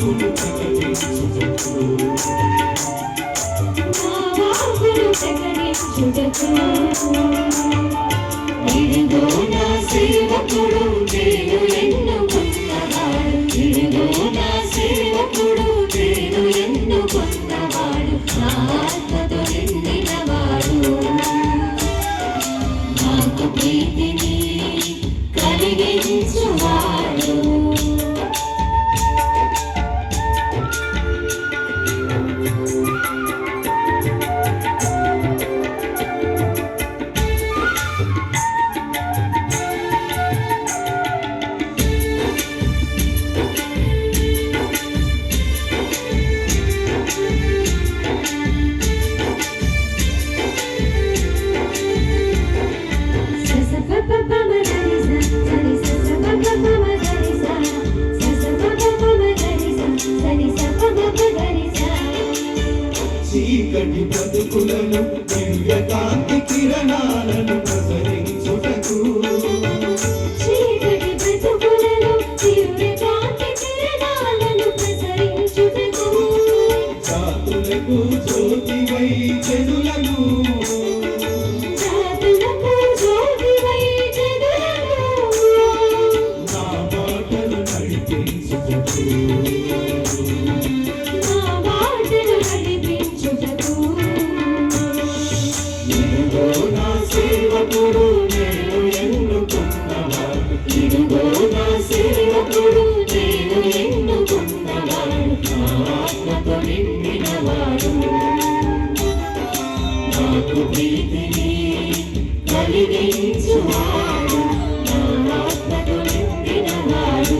గురు జగదీశుడకు ఇదిగో నా సేవకుడు నేను ఎన్నుకున్నాను చక్కటి బతుకులను దివ్యకాంతి కిరణాలను ప్రసరించుటకు. జాతులకు జ్యోతివై చెడులను కలిగించువాడు నా ఆత్మకు నిండినవాడు